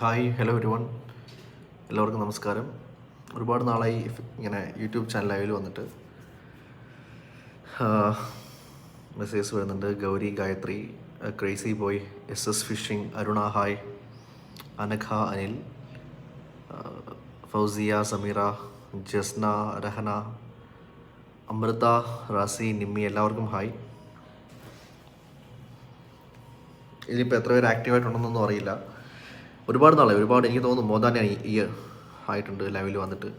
Hi hello every one എല്ലാവർക്കും നമസ്കാരം. ഒരുപാട് നാളായി ഇങ്ങനെ യൂട്യൂബ് ചാനൽ വന്നിട്ട്. മെസ്സേജ് വരുന്നുണ്ട്. Gauri Gayathri crazy boy S S fishing Aruna hi Anagha Anil Fousiya Sameera Jasna Rahana Amrutha Razi Nimmi എല്ലാവർക്കും hi ഇനിയിപ്പോൾ എത്ര പേര് ആക്റ്റീവായിട്ടുണ്ടെന്നൊന്നും അറിയില്ല. ഒരുപാട് നാളായി. ഒരുപാട് എനിക്ക് തോന്നുന്നു മോർ ദാൻ ഈ ആയിട്ടുണ്ട് ലൈവിൽ വന്നിട്ട്.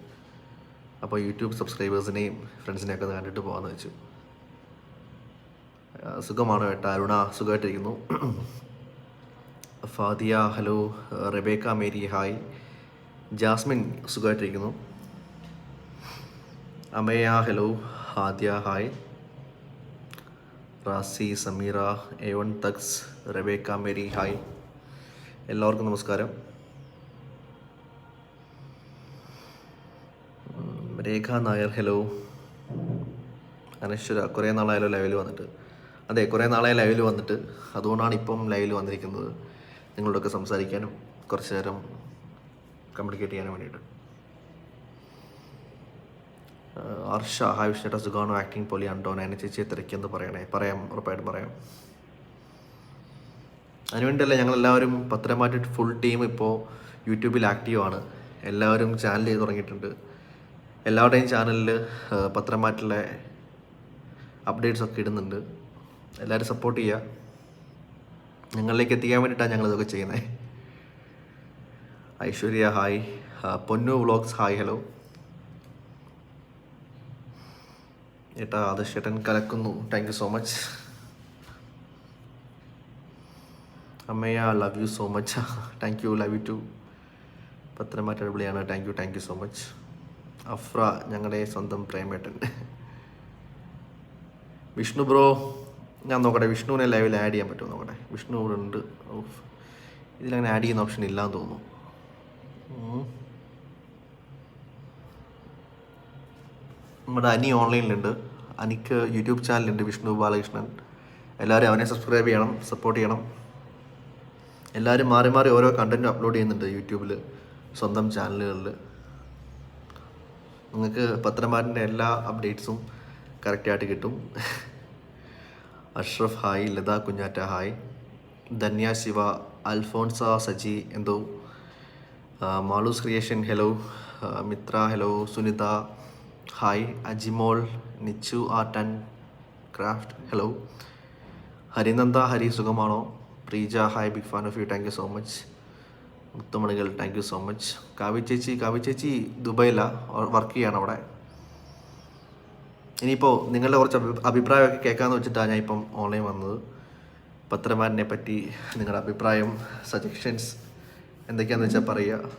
അപ്പോൾ യൂട്യൂബ് സബ്സ്ക്രൈബേഴ്സിനെയും ഫ്രണ്ട്സിനെയൊക്കെ ഒന്ന് കണ്ടിട്ട് പോകാമെന്ന് വെച്ചു. സുഖമാണ് കേട്ടോ അരുണ സുഖമായിട്ടിരിക്കുന്നു. Fadiya hello Rebecca Mary hi. Jasmine സുഖമായിട്ടിരിക്കുന്നു. Amaya hello Hadiya hi. Razi Sameera A one thugs Rebecca Mary hi. എല്ലാവർക്കും നമസ്കാരം. രേഖ നായർ ഹലോ. അനശ്വര കുറേ നാളായാലോ ലൈവിൽ വന്നിട്ട്. അതെ കുറേ നാളായി ലൈവിൽ വന്നിട്ട്. അതുകൊണ്ടാണ് ഇപ്പം ലൈവിൽ വന്നിരിക്കുന്നത്. നിങ്ങളോടൊക്കെ സംസാരിക്കാനും കുറച്ച് നേരം കമ്മ്യൂണിക്കേറ്റ് ചെയ്യാനും വേണ്ടിയിട്ട്. ഹർഷ ഹായ് വിഷ്ണേട്ട സുഖാണോ? ആക്ടിങ് പോലെ ഉണ്ടോ എന്നെ ചേച്ചിയെ തിരക്കിയെന്ന് പറയണേ. പറയാം ഉറപ്പായിട്ടും പറയാം. അതിനുവേണ്ടിയല്ല ഞങ്ങളെല്ലാവരും പത്രമാറ്റ് ഫുൾ ടീം ഇപ്പോൾ യൂട്യൂബിൽ ആക്റ്റീവാണ് എല്ലാവരും ചാനൽ ചെയ്ത് തുടങ്ങിയിട്ടുണ്ട്. എല്ലാവരുടെയും ചാനലിൽ പത്രമാറ്റിലെ അപ്ഡേറ്റ്സ് ഒക്കെ ഇടുന്നുണ്ട്. എല്ലാവരും സപ്പോർട്ട് ചെയ്യുക ഞങ്ങളിലേക്ക് എത്തിക്കാൻ വേണ്ടിയിട്ടാണ് ഞങ്ങളിതൊക്കെ ചെയ്യുന്നത്. Aishwarya hi Ponnu vlogs hi hello ഏട്ടാ ആദർശ് ചേട്ടൻ കലക്കുന്നു. Thank you so much Ammayya love you so much thank you love you too Patharamatta അടിപൊളിയാണ്. Thank you thank you so much Afra ഞങ്ങളുടെ സ്വന്തം പ്രേമേട്ടൻ. വിഷ്ണു ബ്രോ ഞാൻ നോക്കട്ടെ വിഷ്ണുവിനെ ലൈവിൽ ആഡ് ചെയ്യാൻ പറ്റുമോ നോക്കട്ടെ? വിഷ്ണു ഇവിടെ ഉണ്ട്. ഓഫ് ഇതിലങ്ങനെ ആഡ് ചെയ്യുന്ന ഓപ്ഷൻ ഇല്ലാന്ന് തോന്നുന്നു. നമ്മുടെ അനി ഓൺലൈനിലുണ്ട്. അനിക്ക് യൂട്യൂബ് ചാനലുണ്ട് വിഷ്ണു ബാലകൃഷ്ണൻ. എല്ലാവരും അവനെ സബ്സ്ക്രൈബ് ചെയ്യണം സപ്പോർട്ട് ചെയ്യണം. എല്ലാവരും മാറി മാറി ഓരോ കണ്ടന്റും അപ്ലോഡ് ചെയ്യുന്നുണ്ട് യൂട്യൂബിൽ സ്വന്തം ചാനലുകളിൽ നിങ്ങൾക്ക് പത്രമാരിന്റെ എല്ലാ അപ്ഡേറ്റ്സും കറക്റ്റായിട്ട് കിട്ടും. Ashraf hi Latha Kunjatta hi. Dhanya Shiva Alphonsa Saji എന്തോ. Maloos creation hello. Mithra hello. Sunitha hi. Ajimol Nichu art and craft hello. Harinanda Hari സുഖമാണോ? Preeja hi big fan of you thank you so much മുത്തുമണികൾ thank you so much Kavya ചേച്ചി കാവ്യ ചേച്ചി ദുബൈയിലാണ് work ചെയ്യാണ് അവിടെ. ഇനിയിപ്പോൾ നിങ്ങളുടെ കുറച്ച് അഭി- അഭിപ്രായമൊക്കെ കേൾക്കാമെന്ന് വെച്ചിട്ടാണ് ഞാൻ ഇപ്പം ഓൺലൈൻ വന്നത്. പത്രമാരനെ പറ്റി നിങ്ങളുടെ അഭിപ്രായം സജഷൻസ് എന്തൊക്കെയാണെന്ന് വെച്ചാൽ പറയുക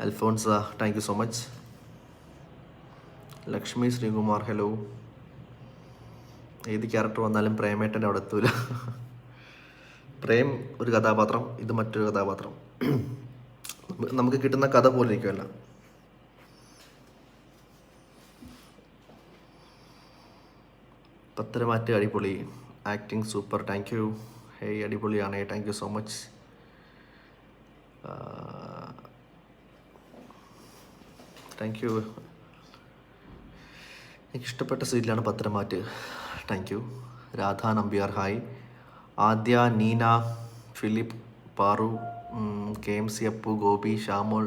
Alphonsa thank you so much Lakshmi Sreekumar hello ഏത് ക്യാരക്ടർ വന്നാലും പ്രേമേട്ടന്റെ അവിടെ എത്തൂല. പ്രേം ഒരു കഥാപാത്രം ഇത് മറ്റൊരു കഥാപാത്രം. നമുക്ക് കിട്ടുന്ന കഥ പോലെ ഇരിക്കുമല്ല പത്തരമാറ്റ് അടിപൊളി. Acting super. Thank you hey അടിപൊളിയാണ്. Thank you so much thank you എനിക്കിഷ്ടപ്പെട്ട സീരിയലാണ് Patharamattu thank you Radha Nambiar hi Adhya Neena Philip Paru K M C Appu Gopi Shamol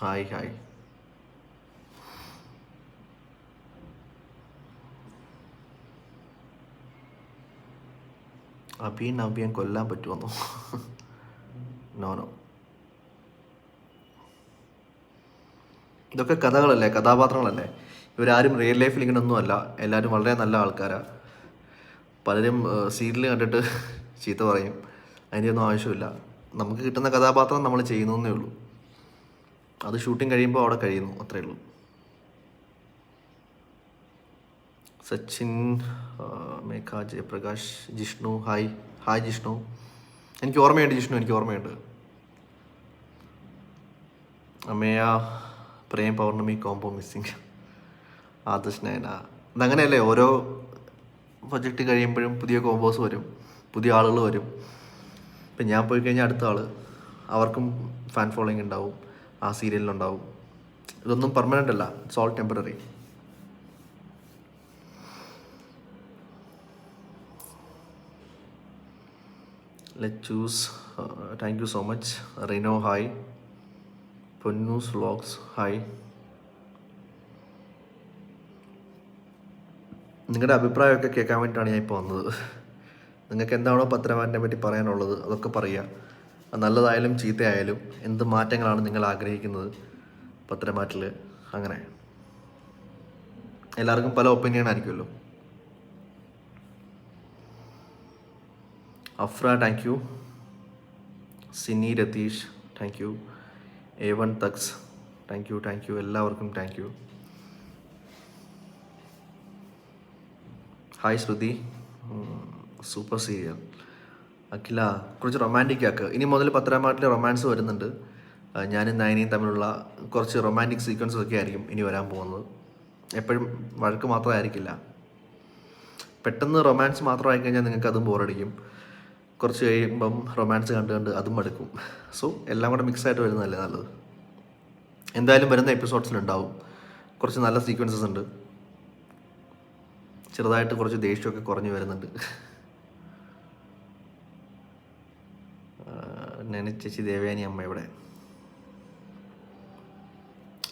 hi hi. Abhi Navyan കൊല്ലാൻ പറ്റുമെന്നോ no no. ഇതൊക്കെ കഥകളല്ലേ? കഥാപാത്രങ്ങളല്ലേ? ഇവരാരും real ലൈഫിൽ ഇങ്ങനെ ഒന്നുമല്ല എല്ലാവരും വളരെ നല്ല ആൾക്കാരാണ് പലരും സീരിയൽ കണ്ടിട്ട് ചീത്ത പറയും. അതിന്റെ ഒന്നും ആവശ്യമില്ല. നമുക്ക് കിട്ടുന്ന കഥാപാത്രം നമ്മൾ ചെയ്യുന്നതേ ഉള്ളൂ. അത് ഷൂട്ടിംഗ് കഴിയുമ്പോൾ അവിടെ കഴിയുന്നു അത്രയേ ഉള്ളൂ. Sachin Megha Jayaprakash Jishnu hi hi Jishnu. എനിക്ക് ഓർമ്മയുണ്ട് ജിഷ്ണു എനിക്ക് ഓർമ്മയുണ്ട്. Ammaya Prem Pournami combo missing Adarsh Nayana. അതങ്ങനെയല്ലേ ഓരോ പ്രൊജക്റ്റ് കഴിയുമ്പോഴും പുതിയ കോമ്പോസ് വരും പുതിയ ആളുകൾ വരും. ഇപ്പം ഞാൻ പോയി കഴിഞ്ഞാൽ അടുത്ത ആൾ അവർക്കും ഫാൻ ഫോളോയിങ് ഉണ്ടാവും ആ സീരിയലിലുണ്ടാവും ഇതൊന്നും പെർമനന്റ് അല്ല it's all temporary let choose thank you so much Rino hi Ponnoos vlogs hi നിങ്ങളുടെ അഭിപ്രായമൊക്കെ കേൾക്കാൻ വേണ്ടിയിട്ടാണ് ഞാൻ ഇപ്പോൾ വന്നത്. നിങ്ങൾക്ക് എന്താണോ പത്രമാറ്റിനെ പറ്റി പറയാനുള്ളത് അതൊക്കെ പറയുക. നല്ലതായാലും ചീത്തയായാലും എന്ത് മാറ്റങ്ങളാണ് നിങ്ങൾ ആഗ്രഹിക്കുന്നത് പത്രമാറ്റിൽ അങ്ങനെ. എല്ലാവർക്കും പല ഒപ്പീനിയൻ ആയിരിക്കുമല്ലോ. Afra thank you Sini Ratheesh thank you A one thugs thank you thank you എല്ലാവർക്കും thank you hi Shruthi. Super serial Akhila കുറച്ച് റൊമാന്റിക് ആക്കുക ഇനി മുതൽ പത്തനാമാട്ടിൽ റൊമാൻസ് വരുന്നുണ്ട്. ഞാനും നയനയും തമ്മിലുള്ള കുറച്ച് റൊമാന്റിക് സീക്വൻസസ് ഒക്കെ ആയിരിക്കും ഇനി വരാൻ പോകുന്നത്. എപ്പോഴും വഴക്ക് മാത്രമായിരിക്കില്ല. പെട്ടെന്ന് റൊമാൻസ് മാത്രമായി കഴിഞ്ഞാൽ നിങ്ങൾക്ക് അതും ബോറടിക്കും കുറച്ച് കഴിയുമ്പം റൊമാൻസ് കണ്ട് കണ്ട് അതും മടുക്കും. സോ എല്ലാം കൂടെ മിക്സ് ആയിട്ട് വരുന്നതല്ലേ നല്ലത്? എന്തായാലും വരുന്ന എപ്പിസോഡ്സിലുണ്ടാവും കുറച്ച് നല്ല സീക്വൻസസ് ഉണ്ട്. ചെറുതായിട്ട് കുറച്ച് ദേഷ്യമൊക്കെ കുറഞ്ഞു വരുന്നുണ്ട്. നനച്ചേച്ചി ദേവയാനി അമ്മ ഇവിടെ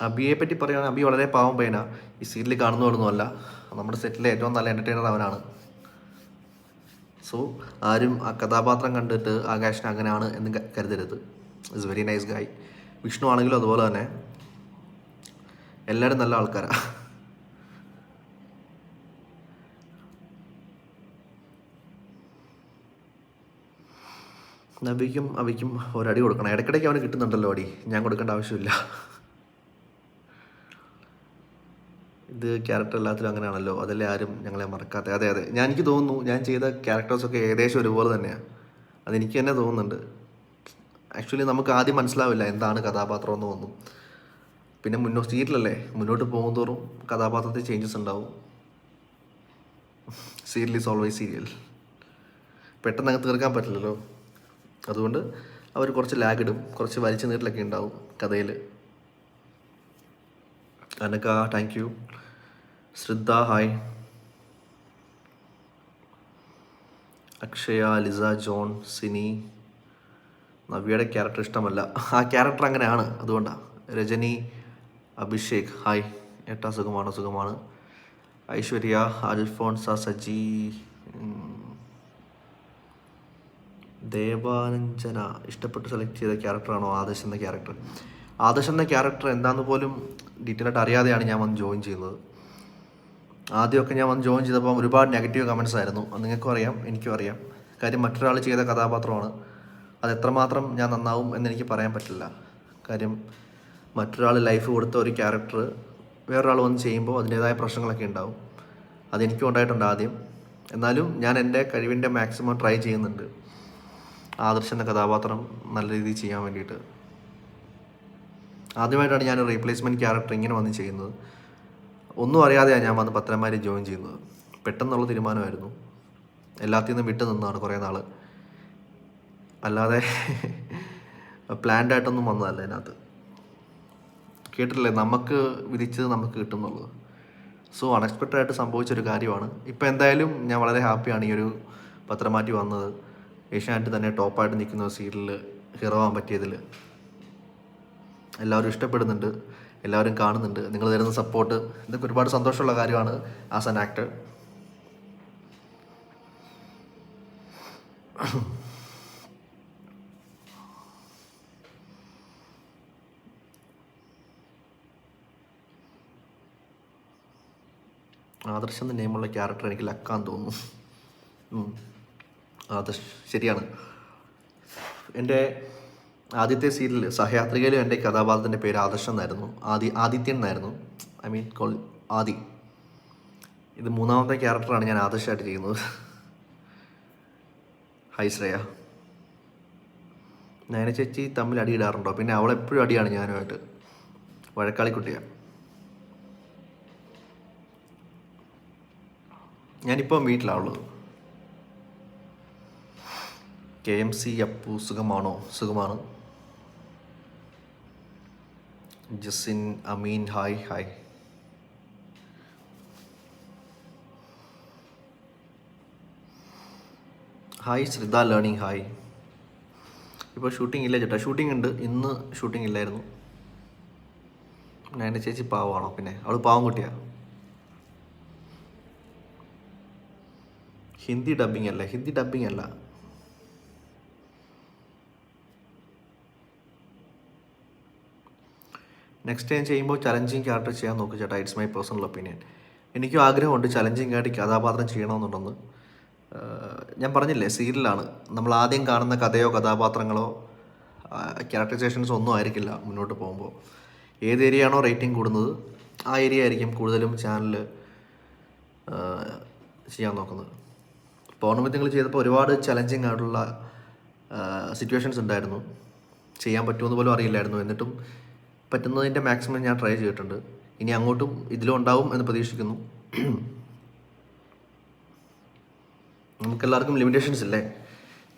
അബിയെ പറ്റി പറയുകയാണെങ്കിൽ അബി വളരെ പാവം പയ്യനാ. ഈ സീരിയലിൽ കാണുന്നവരൊന്നുമല്ല നമ്മുടെ സെറ്റിലെ ഏറ്റവും നല്ല എന്റർടൈനർ അവനാണ്. സോ ആരും ആ കഥാപാത്രം കണ്ടിട്ട് ആകാശൻ അങ്ങനെയാണ് എന്ന് കരുതരുത്. ഇറ്റ്സ് വെരി നൈസ് ഗായ് വിഷ്ണു ആണെങ്കിലും അതുപോലെ തന്നെ. എല്ലാവരും നല്ല ആൾക്കാരാണ് നബിക്കും അവയ്ക്കും ഒരടി കൊടുക്കണം. ഇടയ്ക്കിടയ്ക്ക് അവന് കിട്ടുന്നുണ്ടല്ലോ അടി. ഞാൻ കൊടുക്കേണ്ട ആവശ്യമില്ല. ഇത് ക്യാരക്ടർ എല്ലാത്തിലും അങ്ങനെയാണല്ലോ. അതല്ലേ ആരും ഞങ്ങളെ മറക്കാത്ത. അതെ അതെ. ഞാൻ എനിക്ക് തോന്നുന്നു ഞാൻ ചെയ്ത ക്യാരക്ടേഴ്സൊക്കെ ഏകദേശം ഒരുപോലെ തന്നെയാണ് അതെനിക്ക് തന്നെ തോന്നുന്നുണ്ട്. ആക്ച്വലി നമുക്ക് ആദ്യം മനസ്സിലാവില്ല എന്താണ് കഥാപാത്രം എന്ന് തോന്നും പിന്നെ മുന്നോ സീരിയലല്ലേ? മുന്നോട്ട് പോകുന്തോറും കഥാപാത്രത്തിൽ ചേഞ്ചസ് ഉണ്ടാവും. സീരിയൽ ഈസ് ഓൾവേസ് സീരിയൽ പെട്ടെന്ന് അങ്ങ് തീർക്കാൻ പറ്റില്ലല്ലോ. അതുകൊണ്ട് അവർ കുറച്ച് ലാഗിടും കുറച്ച് വലിച്ചു നീട്ടലൊക്കെ ഉണ്ടാവും കഥയിൽ അനക്ക thank you Shraddha hi Akshaya Lisa John Sini. നവ്യയുടെ character ഇഷ്ടമല്ല. ആ ക്യാരക്ടർ അങ്ങനെയാണ്. അതുകൊണ്ടാണ് രജനി അഭിഷേക് ഹായ് ഏട്ടാ സുഖമാണ്? സുഖമാണ്. ഐശ്വര്യ അൽഫോൺസ സജി. ദേവാനഞ്ജന ഇഷ്ടപ്പെട്ട് സെലക്ട് ചെയ്ത ക്യാരക്ടറാണോ ആദർശ് എന്ന ക്യാരക്ടർ ആദർശ് എന്ന ക്യാരക്ടർ എന്താണെന്ന് പോലും ഡീറ്റെയിൽ ആയിട്ട് അറിയാതെയാണ് ഞാൻ വന്ന് ജോയിൻ ചെയ്യുന്നത്. ആദ്യമൊക്കെ ഞാൻ വന്ന് ജോയിൻ ചെയ്തപ്പോൾ ഒരുപാട് നെഗറ്റീവ് കമൻസ് ആയിരുന്നു. അത് നിങ്ങൾക്കും അറിയാം എനിക്കും അറിയാം. കാര്യം മറ്റൊരാൾ ചെയ്ത കഥാപാത്രമാണ്. അത് എത്രമാത്രം ഞാൻ നന്നാവും എന്നെനിക്ക് പറയാൻ പറ്റില്ല. കാര്യം മറ്റൊരാൾ ലൈഫ് കൊടുത്ത ഒരു ക്യാരക്ടർ വേറൊരാൾ വന്ന് ചെയ്യുമ്പോൾ അതിന്റേതായ പ്രശ്നങ്ങളൊക്കെ ഉണ്ടാവും. അതെനിക്കും ഉണ്ടായിട്ടുണ്ട് ആദ്യം. എന്നാലും ഞാൻ എന്റെ കഴിവിന്റെ മാക്സിമം ട്രൈ ചെയ്യുന്നുണ്ട്. ആദർശ് എന്ന കഥാപാത്രം നല്ല രീതിയിൽ ചെയ്യാൻ വേണ്ടിയിട്ട്. ആദ്യമായിട്ടാണ് ഞാൻ റീപ്ലേസ്മെന്റ് ക്യാരക്ടർ ഇങ്ങനെ വന്ന് ചെയ്യുന്നത്. ഒന്നും അറിയാതെയാണ് ഞാൻ വന്ന് പത്രന്മാരെ ജോയിൻ ചെയ്യുന്നത്. പെട്ടെന്നുള്ള തീരുമാനമായിരുന്നു. എല്ലാത്തിൽ നിന്നും വിട്ടു നിന്നാണ് കുറേ നാൾ അല്ലാതെ പ്ലാൻഡ് ആയിട്ടൊന്നും വന്നതല്ല അതിനകത്ത്. കേട്ടിട്ടില്ലേ? നമുക്ക് വിധിച്ചത് നമുക്ക് കിട്ടുന്നുള്ളത്. സോ അൺഎക്സ്പെക്റ്റഡ് ആയിട്ട് സംഭവിച്ചൊരു കാര്യമാണ്. ഇപ്പോൾ എന്തായാലും ഞാൻ വളരെ ഹാപ്പിയാണ് ഈ ഒരു പത്രം മാറ്റി വന്നത്. ഏഷ്യാനെറ്റ് തന്നെ ടോപ്പായിട്ട് നിൽക്കുന്ന സീരിയലിൽ ഹീറോ ആവാൻ പറ്റിയതിൽ എല്ലാവരും ഇഷ്ടപ്പെടുന്നുണ്ട് എല്ലാവരും കാണുന്നുണ്ട്. നിങ്ങൾ തരുന്ന സപ്പോർട്ട് ഇതൊക്കെ ഒരുപാട് സന്തോഷമുള്ള കാര്യമാണ് ആസ് ആൻ ആക്ടർ ആദർശം എന്ന നെയിമുള്ള ക്യാരക്ടർ എനിക്ക് ലക്കാൻ തോന്നുന്നു. ആദർശ് ശരിയാണ്. എന്റെ ആദ്യത്തെ സീരിയൽ സഹയാത്രികയിലും എന്റെ കഥാപാത്രത്തിന്റെ പേര് ആദർശ് എന്നായിരുന്നു. ആദി ആദിത്യൻ എന്നായിരുന്നു. I mean call Adi. ഇത് മൂന്നാമത്തെ ക്യാരക്ടറാണ് ഞാൻ ആദർശമായിട്ട് ചെയ്യുന്നത് ഹൈ ശ്രേയ. നയന ചേച്ചി തമ്മിൽ അടിയിടാറുണ്ടോ? പിന്നെ അവളെപ്പോഴും അടിയാണ് ഞാനുമായിട്ട്. വഴക്കാളിക്കുട്ടിയാണ് ഞാനിപ്പം വീട്ടിലാണ് ഉള്ളത്. കെ എം സി അപ്പു സുഖമാണോ? സുഖമാണ്. Jasin Ameen hi hi. Hi Shritha learning hi. ഇപ്പോൾ ഷൂട്ടിംഗ് ഇല്ല ചേട്ടാ. ഷൂട്ടിംഗ് ഉണ്ട്. ഇന്ന് ഷൂട്ടിംഗ് ഇല്ലായിരുന്നു. എന്റെ ചേച്ചി പാവമാണോ പിന്നെ? അവൾ പാവം കുട്ടിയാ. ഹിന്ദി ഡബിങ് അല്ല? ഹിന്ദി ഡബിങ് അല്ല. നെക്സ്റ്റ് ടൈം ചെയ്യുമ്പോൾ ചലഞ്ചിങ് ക്യാരക്ടർ ചെയ്യാൻ നോക്കും ചേട്ടാ. ഇറ്റ്സ് മൈ പേഴ്സണൽ ഒപ്പീനിയൻ എനിക്കും ആഗ്രഹമുണ്ട് ചലഞ്ചിങ് ആയിട്ട് കഥാപാത്രം ചെയ്യണമെന്നുണ്ടെന്ന്. ഞാൻ പറഞ്ഞില്ലേ സീരിയലാണ് നമ്മൾ ആദ്യം കാണുന്ന കഥയോ കഥാപാത്രങ്ങളോ ക്യാരക്ടറൈസേഷൻസ് ഒന്നും ആയിരിക്കില്ല മുന്നോട്ട് പോകുമ്പോൾ. ഏത് ഏരിയ ആണോ റേറ്റിംഗ് കൂടുന്നത് ആ ഏരിയ ആയിരിക്കും കൂടുതലും ചാനൽ ചെയ്യാൻ നോക്കുന്നത്. പൗർണമിത്യങ്ങൾ ചെയ്തപ്പോൾ ഒരുപാട് ചലഞ്ചിങ് ആയിട്ടുള്ള സിറ്റുവേഷൻസ് ഉണ്ടായിരുന്നു. ചെയ്യാൻ പറ്റുമെന്ന് പോലും അറിയില്ലായിരുന്നു. എന്നിട്ടും പറ്റുന്നതിന്റെ മാക്സിമം ഞാൻ ട്രൈ ചെയ്തിട്ടുണ്ട്. ഇനി അങ്ങോട്ടും ഇതിലും ഉണ്ടാവും എന്ന് പ്രതീക്ഷിക്കുന്നു. നമുക്കെല്ലാവർക്കും ലിമിറ്റേഷൻസ് ഇല്ലേ?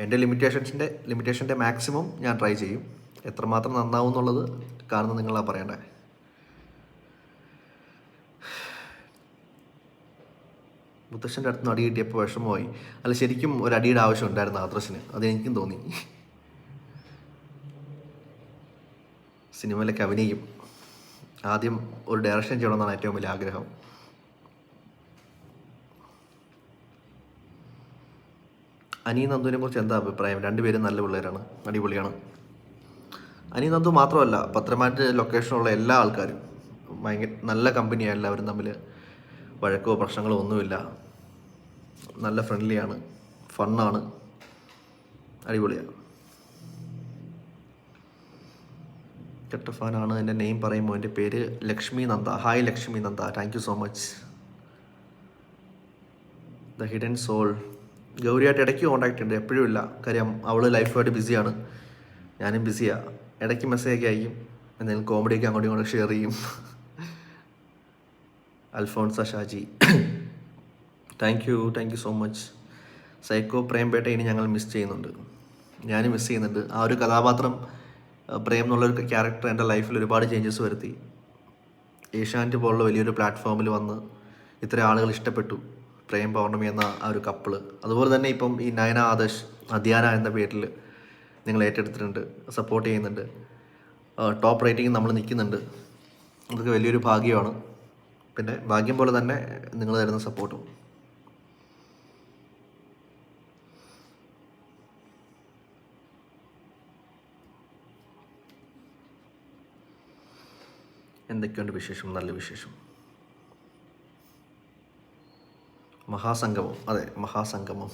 എന്റെ ലിമിറ്റേഷൻസിന്റെ ലിമിറ്റേഷന്റെ മാക്സിമം ഞാൻ ട്രൈ ചെയ്യും. എത്രമാത്രം നന്നാവും എന്നുള്ളത് കാണുന്ന നിങ്ങളാ പറയണ്ടേ. മുത്തശ്ശന്റെ അടുത്ത് അടി കിട്ടിയപ്പോൾ വിഷമമായി. അല്ല ശരിക്കും ഒരു അടിയുടെ ആവശ്യം ഉണ്ടായിരുന്നു ആദ്രസിന് അത് എനിക്കും തോന്നി. സിനിമയിലൊക്കെ അഭിനയിക്കും. ആദ്യം ഒരു ഡയറക്ഷൻ ചെയ്യണമെന്നാണ് ഏറ്റവും വലിയ ആഗ്രഹം. അനി നന്ദുവിനെ കുറിച്ച് എന്താ അഭിപ്രായം? രണ്ടുപേരും നല്ല പിള്ളേരാണ് അടിപൊളിയാണ്. അനി നന്ദു മാത്രമല്ല പത്രമാറ്റ് ലൊക്കേഷനുള്ള എല്ലാ ആൾക്കാരും. ഭയങ്കര നല്ല കമ്പനിയാണ് എല്ലാവരും തമ്മിൽ. വഴക്കോ പ്രശ്നങ്ങളോ ഒന്നുമില്ല. നല്ല ഫ്രണ്ട്ലിയാണ് ഫണ്ണാണ് അടിപൊളിയാണ്. കെട്ട ഫാനാണ് എന്റെ നെയിം പറയുമ്പോൾ എന്റെ പേര് Lakshmi Nanda. Hi Lakshmi Nanda. Thank you so much the hidden soul ഗൗരിയായിട്ട് ഇടയ്ക്ക് കോണ്ടാക്ട് ഉണ്ട്. എപ്പോഴും ഇല്ല. കാര്യം അവൾ ലൈഫുമായിട്ട് ബിസിയാണ് ഞാനും ബിസിയാണ് ഇടയ്ക്ക് മെസ്സേജൊക്കെ അയക്കും. എന്തെങ്കിലും കോമഡിയൊക്കെ അങ്ങോട്ടും ഇങ്ങോട്ടും ഷെയർ ചെയ്യും. Alphonsa Shaji. Thank you thank you so much psycho പ്രേംപേട്ട ഇനി ഞങ്ങൾ മിസ് ചെയ്യുന്നുണ്ട്. ഞാനും മിസ് ചെയ്യുന്നുണ്ട്. ആ ഒരു കഥാപാത്രം പ്രേം എന്നുള്ളൊരു ക്യാരക്ടർ എന്റെ ലൈഫിൽ ഒരുപാട് ചേഞ്ചസ് വരുത്തി. ഏഷ്യാനെറ്റ് പോലുള്ള വലിയൊരു പ്ലാറ്റ്ഫോമിൽ വന്ന് ഇത്ര ആളുകൾ ഇഷ്ടപ്പെട്ടു. പ്രേം പൗർണമി എന്ന ആ ഒരു കപ്പിൾ അതുപോലെ തന്നെ ഇപ്പം ഈ നയന ആദർശ് അധ്യാന എന്ന പേരിൽ നിങ്ങൾ ഏറ്റെടുത്തിട്ടുണ്ട് സപ്പോർട്ട് ചെയ്യുന്നുണ്ട്. ടോപ്പ് റേറ്റിംഗ് നമ്മൾ നിൽക്കുന്നുണ്ട്. അതൊക്കെ വലിയൊരു ഭാഗ്യമാണ്. പിന്നെ ഭാഗ്യം പോലെ തന്നെ നിങ്ങൾ തരുന്ന സപ്പോർട്ടും എന്തൊക്കെയുണ്ട് വിശേഷം? നല്ല വിശേഷം. മഹാസംഗമം. അതെ മഹാസംഗമം.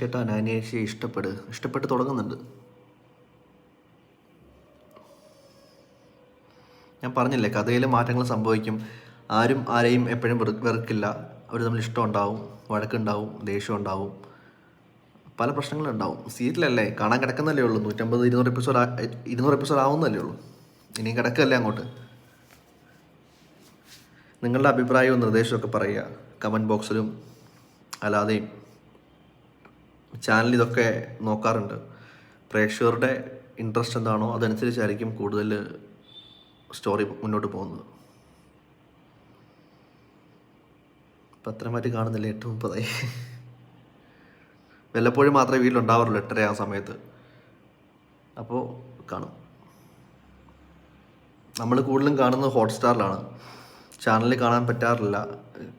ചേട്ടാ നാനേച്ചിയെ ഇഷ്ടപ്പെടുക ഇഷ്ടപ്പെട്ട് തുടങ്ങുന്നുണ്ട്. ഞാൻ പറഞ്ഞില്ലേ കഥയിൽ മാറ്റങ്ങൾ സംഭവിക്കും. ആരും ആരെയും എപ്പോഴും വെറു വെറുക്കില്ല. അവർ തമ്മിൽ ഇഷ്ടം ഉണ്ടാവും വഴക്കുണ്ടാവും ദേഷ്യം ഉണ്ടാവും. പല പ്രശ്നങ്ങളും ഉണ്ടാവും. സീരിയലല്ലേ? കാണാൻ കിടക്കുന്നല്ലേ ഉള്ളൂ. നൂറ്റമ്പത് ഇരുന്നൂറ് എപ്പിസോഡ് ഇരുന്നൂറ് എപ്പിസോഡ് ആവുന്നല്ലേ ഉള്ളൂ. ഇനിയും കിടക്കല്ലേ അങ്ങോട്ട്. നിങ്ങളുടെ അഭിപ്രായവും നിർദ്ദേശമൊക്കെ പറയുക. കമന്റ് ബോക്സിലും അല്ലാതെയും. ചാനൽ ഇതൊക്കെ നോക്കാറുണ്ട്. പ്രേക്ഷകരുടെ ഇൻട്രസ്റ്റ് എന്താണോ അതനുസരിച്ചായിരിക്കും കൂടുതൽ സ്റ്റോറി മുന്നോട്ട് പോകുന്നത്. പത്രം മാറ്റി കാണുന്നില്ല എട്ട് മുപ്പതായി. വല്ലപ്പോഴും മാത്രമേ വീട്ടിലുണ്ടാവാറുള്ളൂ എട്ടര ആ സമയത്ത്. അപ്പോൾ കാണും. നമ്മൾ കൂടുതലും കാണുന്നത് ഹോട്ട്സ്റ്റാറിലാണ് ചാനലിൽ കാണാൻ പറ്റാറില്ല.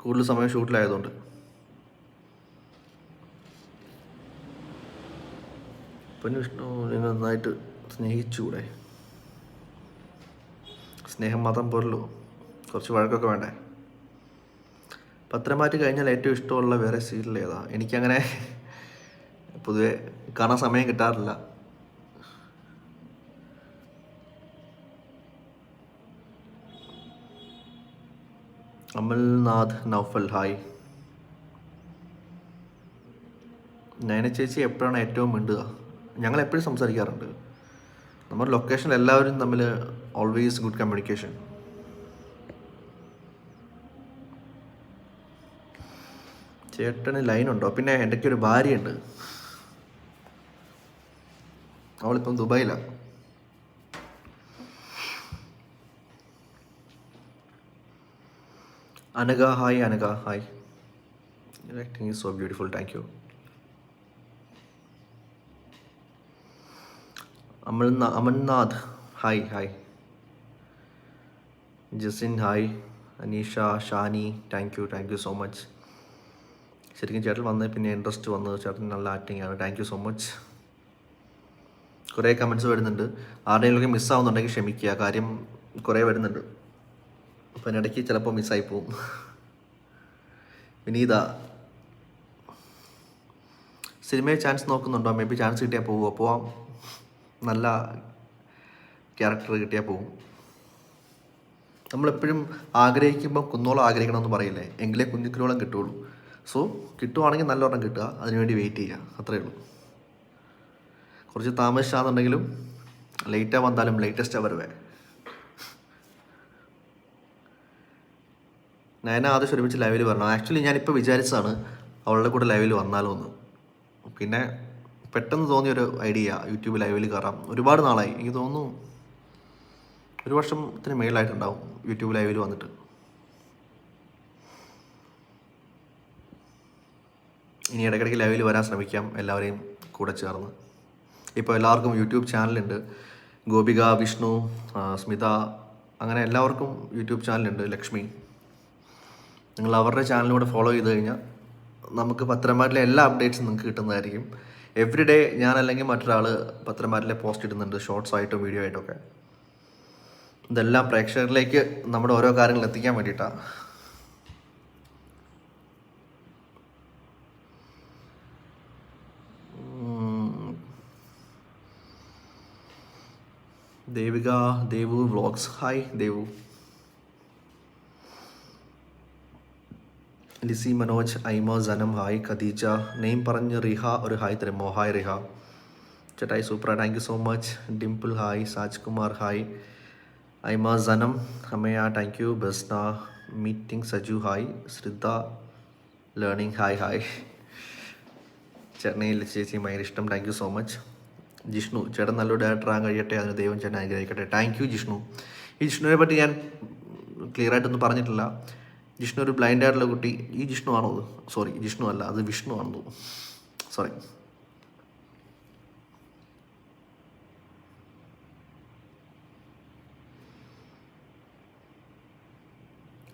കൂടുതൽ സമയം ഷൂട്ടിലായതുകൊണ്ട് പിന്നെ വിഷ്ണു നിന്നെ നന്നായിട്ട് സ്നേഹിച്ചുകൂടെ? സ്നേഹം മാത്രം പോരല്ലോ. കുറച്ച് വഴക്കൊക്കെ വേണ്ടേ? പത്രമാറ്റ് കഴിഞ്ഞാൽ ഏറ്റവും ഇഷ്ടമുള്ള വേറെ സീരിയൽ ഏതാ? എനിക്കങ്ങനെ പൊതുവെ കാണാൻ സമയം കിട്ടാറില്ല. അമൽനാഥ് നൗഫൽ ഹായ്. നയന ചേച്ചി എപ്പോഴാണ് ഏറ്റവും മിണ്ടുക? ഞങ്ങൾ എപ്പോഴും സംസാരിക്കാറുണ്ട്. നമ്മുടെ ലൊക്കേഷനിൽ എല്ലാവരും തമ്മിൽ ഓൾവേസ് ഗുഡ് കമ്മ്യൂണിക്കേഷൻ ചേട്ടന് ലൈനുണ്ടോ പിന്നെ എന്റെ ഒരു ഭാര്യയുണ്ട്. അവളിപ്പം ദുബായിലാണ് Anagha hi Anagha hi acting is so beautiful thank you അമൽനാ Amalnath. Hi hi Jasin hi Aneesha Shani thank you thank you so much ശരിക്കും ചേട്ടൻ വന്ന് പിന്നെ ഇൻട്രസ്റ്റ് വന്ന് ചേട്ടൻ നല്ല ആക്ടിങ് ആണ്. താങ്ക് യു സോ മച്ച് കുറേ കമൻസ് വരുന്നുണ്ട്. ആരുടെയെങ്കിലും മിസ്സാവുന്നുണ്ടെങ്കിൽ ക്ഷമിക്കുക. കാര്യം കുറേ വരുന്നുണ്ട്. അപ്പം അതിനിടയ്ക്ക് ചിലപ്പോൾ മിസ്സായി പോവും. വിനീത. സിനിമയിൽ ചാൻസ് നോക്കുന്നുണ്ടോ? മേ ബി ചാൻസ് കിട്ടിയാൽ പോവുമോ പോവാം. നല്ല ക്യാരക്ടർ കിട്ടിയാൽ പോവും. നമ്മളെപ്പോഴും ആഗ്രഹിക്കുമ്പോൾ കുന്നോളം ആഗ്രഹിക്കണമെന്ന് പറയില്ലേ? എങ്കിലേ കുഞ്ഞിക്കുരോളം കിട്ടുള്ളൂ. സോ കിട്ടുവാണെങ്കിൽ നല്ലൊരെണ്ണം കിട്ടുക. അതിനുവേണ്ടി വെയിറ്റ് ചെയ്യുക. അത്രയേ ഉള്ളൂ. കുറച്ച് താമസിച്ചാണെന്നുണ്ടെങ്കിലും ലേറ്റാ വന്നാലും ലേറ്റസ്റ്റാണ് വരുവേ ഞാൻ ആദ്യം ഒരുമിച്ച് ലൈവിൽ വരണം. ആക്ച്വലി ഞാനിപ്പോൾ വിചാരിച്ചതാണ് അവളുടെ കൂടെ ലൈവിൽ വന്നാലോ എന്ന് പിന്നെ പെട്ടെന്ന് തോന്നിയ ഒരു ഐഡിയ യൂട്യൂബ് ലൈവിൽ കയറാം. ഒരുപാട് നാളായി. എനിക്ക് തോന്നുന്നു ഒരു വർഷത്തിന് മേളിലായിട്ടുണ്ടാവും യൂട്യൂബ് ലൈവിൽ വന്നിട്ട്. ഇനി ഇടയ്ക്കിടയ്ക്ക് ലൈവിൽ വരാൻ ശ്രമിക്കാം. എല്ലാവരെയും കൂടെ ചേർന്ന്. ഇപ്പോൾ എല്ലാവർക്കും യൂട്യൂബ് ചാനലുണ്ട് ഗോപിക വിഷ്ണു സ്മിത അങ്ങനെ എല്ലാവർക്കും യൂട്യൂബ് ചാനലുണ്ട് ലക്ഷ്മി. നിങ്ങൾ അവരുടെ ചാനലിലൂടെ ഫോളോ ചെയ്ത് കഴിഞ്ഞാൽ നമുക്ക് പത്രമാരിലെ എല്ലാ അപ്ഡേറ്റ്സും നിങ്ങൾക്ക് കിട്ടുന്നതായിരിക്കും. എവറി ഡേ ഞാൻ അല്ലെങ്കിൽ മറ്റൊരാൾ പത്രമാരിലെ പോസ്റ്റ് ഇടുന്നുണ്ട് ഷോർട്സ് ആയിട്ടും വീഡിയോ ആയിട്ടും ഒക്കെ. ഇതെല്ലാം പ്രേക്ഷകരിലേക്ക് നമ്മുടെ ഓരോ കാര്യങ്ങൾ എത്തിക്കാൻ വേണ്ടിയിട്ടാണ് Devika Devu vlogs hi Devu. Lizy Manoj Aima Sanam hi Khadeeja name പറഞ്ഞ് റിഹ ഒരു ഹായ് തരുമോ ഹായ് റിഹ. ചേട്ടായി super thank you so much Dimple hi. Saj Kumar hi. Aima ജനം അമ്മയ thank you Basna meeting Saju hi. Shraddha learning hi hi. ചേട്ടനെയും ചേച്ചി ഭയങ്കര ഇഷ്ടം. Thank you so much Jishnu ചേട്ടൻ നല്ലൊരു ഡയറക്ടർ ആകാൻ കഴിയട്ടെ. അതിന് ദൈവം ചേട്ടൻ അനുഗ്രഹിക്കട്ടെ. Thank you Jishnu. ഈ ജിഷ്ണുവിനെ പറ്റി ഞാൻ ക്ലിയർ ആയിട്ടൊന്നും പറഞ്ഞിട്ടില്ല. ജിഷ്ണു ഒരു ബ്ലൈൻഡ് ആയിട്ടുള്ള കുട്ടി. ഈ ജിഷ്ണു ആണോ സോറി ജിഷ്ണു അല്ല അത് വിഷ്ണു ആണെന്ന് തോന്നുന്നു. സോറി.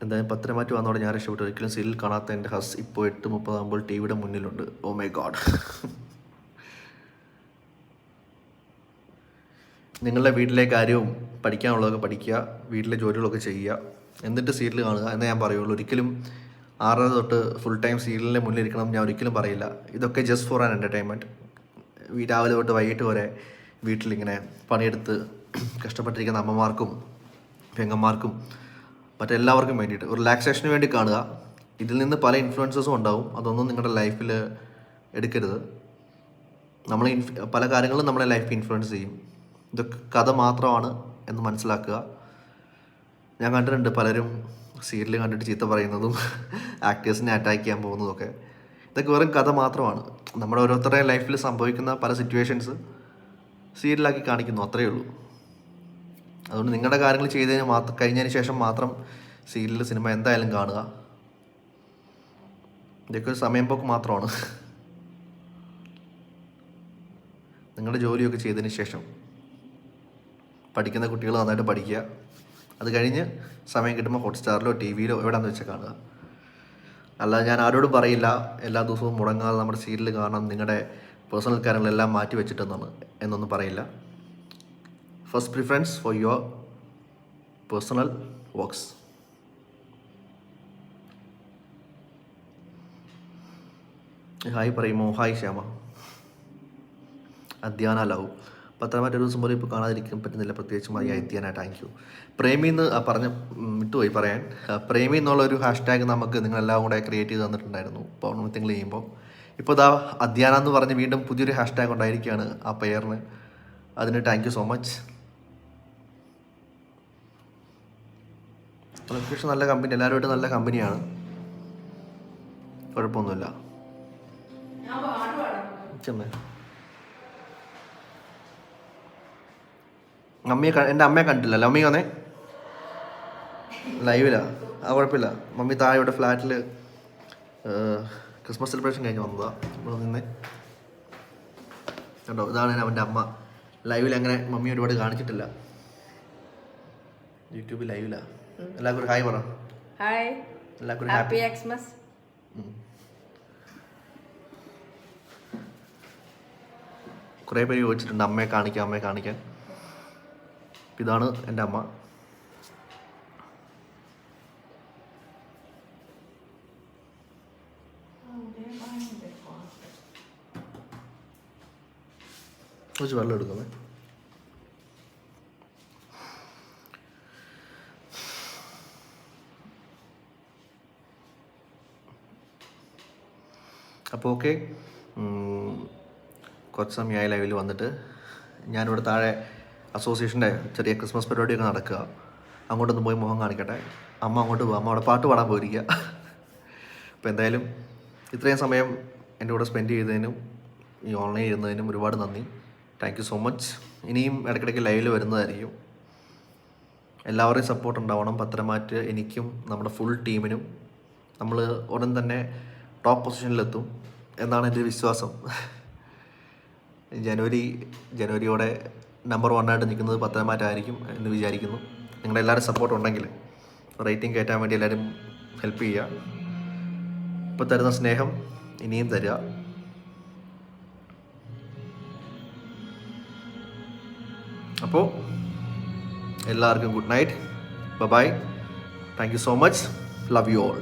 എന്തായാലും പത്രമാറ്റി വന്നോടെ ഞാൻ രക്ഷപ്പെട്ടു. ഒരിക്കലും സീരിയൽ കാണാത്ത എന്റെ ഹസ് ഇപ്പോൾ എട്ട് മുപ്പതാകുമ്പോൾ ടി വിയുടെ മുന്നിലുണ്ട്. ഓ മൈ ഗോഡ് നിങ്ങളുടെ വീട്ടിലെ കാര്യവും പഠിക്കാനുള്ളതൊക്കെ പഠിക്കുക വീട്ടിലെ ജോലികളൊക്കെ ചെയ്യുക. എന്നിട്ട് സീരിയൽ കാണുക എന്നേ ഞാൻ പറയുള്ളൂ. ഒരിക്കലും ആറര തൊട്ട് ഫുൾ ടൈം സീരിയലിന്റെ മുന്നിൽ ഇരിക്കണം ഞാൻ ഒരിക്കലും പറയില്ല. ഇതൊക്കെ ജസ്റ്റ് ഫോർ ആൻ എന്റർടൈൻമെന്റ് രാവിലെ തൊട്ട് വൈകിട്ട് വരെ വീട്ടിലിങ്ങനെ പണിയെടുത്ത് കഷ്ടപ്പെട്ടിരിക്കുന്ന അമ്മമാർക്കും പെങ്ങന്മാർക്കും മറ്റെല്ലാവർക്കും വേണ്ടിയിട്ട് റിലാക്സേഷന് വേണ്ടി കാണുക. ഇതിൽ നിന്ന് പല ഇൻഫ്ലുവൻസസും ഉണ്ടാവും. അതൊന്നും നിങ്ങളുടെ ലൈഫിൽ എടുക്കരുത്. നമ്മൾ പല കാര്യങ്ങളും നമ്മളെ ലൈഫ് ഇൻഫ്ലുവൻസ് ചെയ്യും. ഇതൊക്കെ കഥ മാത്രമാണ് എന്ന് മനസ്സിലാക്കുക. ഞാൻ കണ്ടിട്ടുണ്ട് പലരും സീരിയൽ കണ്ടിട്ട് ചീത്ത പറയുന്നതും ആക്ടേഴ്സിനെ അറ്റാക്ക് ചെയ്യാൻ പോകുന്നതൊക്കെ ഇതൊക്കെ വെറും കഥ മാത്രമാണ്. നമ്മുടെ ഓരോരുത്തരുടെയും ലൈഫിൽ സംഭവിക്കുന്ന പല സിറ്റുവേഷൻസ് സീരിയലാക്കി കാണിക്കുന്നു അത്രയേ ഉള്ളൂ. അതുകൊണ്ട് നിങ്ങളുടെ കാര്യങ്ങൾ ചെയ്തതിന് മാത്രം കഴിഞ്ഞതിന് ശേഷം മാത്രം സീരിയൽ സിനിമ എന്തായാലും കാണുക. ഇതൊക്കെ ഒരു സമയം പോക്ക് മാത്രമാണ്. നിങ്ങളുടെ ജോലിയൊക്കെ ചെയ്തതിന് ശേഷം പഠിക്കുന്ന കുട്ടികൾ നന്നായിട്ട് പഠിക്കുക. അത് കഴിഞ്ഞ് സമയം കിട്ടുമ്പോൾ ഹോട്ട്സ്റ്റാറിലോ ടി വിയിലോ എവിടെയാണെന്ന് വെച്ചാൽ കാണുക. അല്ലാതെ ഞാൻ ആരോടും പറയില്ല. എല്ലാ ദിവസവും മുടങ്ങാതെ നമ്മുടെ സീരിയൽ കാണണം നിങ്ങളുടെ പേഴ്സണൽ കാര്യങ്ങളെല്ലാം മാറ്റി വെച്ചിട്ടെന്നാണ് എന്നൊന്നും പറയില്ല. First preference for your personal works hi പറയുമോ ഹായ് ശ്യാമ അധ്യാന ലവ് പത്തനംതിട്ട ഒരു ദിവസം പോലും ഇപ്പോൾ കാണാതിരിക്കാൻ പറ്റുന്നില്ല. പ്രത്യേകിച്ച് മതി എത്തിയാനാ താങ്ക് യു പ്രേമി എന്ന് പറഞ്ഞ വിട്ടുപോയി പറയാൻ. പ്രേമി എന്നുള്ള ഒരു ഹാഷ്ടാഗ് നമുക്ക് നിങ്ങളെല്ലാം കൂടെ ക്രിയേറ്റ് ചെയ്ത് തന്നിട്ടുണ്ടായിരുന്നു. പൗർണമി തിങ്കൾ ചെയ്യുമ്പോൾ. ഇപ്പോൾ ഇതാ അധ്യാന എന്ന് പറഞ്ഞ് വീണ്ടും പുതിയൊരു ഹാഷ്ടാഗ് ഉണ്ടായിരിക്കുകയാണ് ആ പെയറിന് അതിന് thank you so much location നല്ല കമ്പനി എല്ലാവരുമായിട്ട് നല്ല കമ്പനിയാണ് കുഴപ്പമൊന്നുമില്ല. ചെമ്മേ. മമ്മിയെ ക- എന്റെ അമ്മയെ കണ്ടില്ലല്ലോ അമ്മയെ വന്നേ. ലൈവിലാ. ആ കുഴപ്പമില്ല. മമ്മി താഴെ ഇവിടെ ഫ്ലാറ്റിൽ ക്രിസ്മസ് സെലിബ്രേഷൻ കഴിഞ്ഞ് വന്നതാ. ഇവിടെ നിന്നേ കണ്ടോ? ഇതാണ് അവന്റെ അമ്മ. ലൈവിൽ അങ്ങനെ മമ്മി ഒരുപാട് കാണിച്ചിട്ടില്ല. യൂട്യൂബിൽ ലൈവിലാ. എല്ലാവർക്കും ഒരു ഹായ് പറ. ഹായ്. എല്ലാവർക്കും ഹാപ്പി കുറേ പേര് ചോദിച്ചിട്ടുണ്ട് അമ്മയെ കാണിക്കാം അമ്മയെ കാണിക്കാൻ. ഇതാണ് എന്റെ അമ്മ. കുറച്ച് വെള്ളം എടുക്കുന്നേ. അപ്പോൾ ഓക്കെ. കുറച്ച് സമയമായി ലൈവിൽ വന്നിട്ട്. ഞാനിവിടെ താഴെ അസോസിയേഷന്റെ ചെറിയ ക്രിസ്മസ് പരിപാടിയൊക്കെ നടക്കുക. അങ്ങോട്ടൊന്ന് പോയി മുഖം കാണിക്കട്ടെ. അമ്മ അങ്ങോട്ട് പോകും അമ്മ അവിടെ പാട്ട് പാടാൻ പോയിരിക്കുക. അപ്പോൾ എന്തായാലും ഇത്രയും സമയം എന്റെ കൂടെ സ്പെൻഡ് ചെയ്തതിനും ഈ ഓൺലൈൻ ചെയ്യുന്നതിനും ഒരുപാട് നന്ദി. താങ്ക് യു സോ മച്ച് ഇനിയും ഇടയ്ക്കിടയ്ക്ക് ലൈവിൽ വരുന്നതായിരിക്കും. എല്ലാവരുടെയും സപ്പോർട്ട് ഉണ്ടാവണം. പത്രമാറ്റ് എനിക്കും നമ്മുടെ ഫുൾ ടീമിനും നമ്മൾ ഉടൻ തന്നെ ടോപ്പ് പൊസിഷനിലെത്തും എന്നാണ് എന്റെ വിശ്വാസം. ജനുവരി ജനുവരിയോടെ നമ്പർ വണ്ണായിട്ട് നിൽക്കുന്നത് പത്തനംമാറ്റായിരിക്കും എന്ന് വിചാരിക്കുന്നു. നിങ്ങളുടെ എല്ലാവരും സപ്പോർട്ട് ഉണ്ടെങ്കിൽ റേറ്റിംഗ് കയറ്റാൻ വേണ്ടി എല്ലാവരും ഹെൽപ്പ് ചെയ്യുക. ഇപ്പോൾ തരുന്ന സ്നേഹം ഇനിയും തരിക. അപ്പോൾ എല്ലാവർക്കും good night bye thank you so much love you all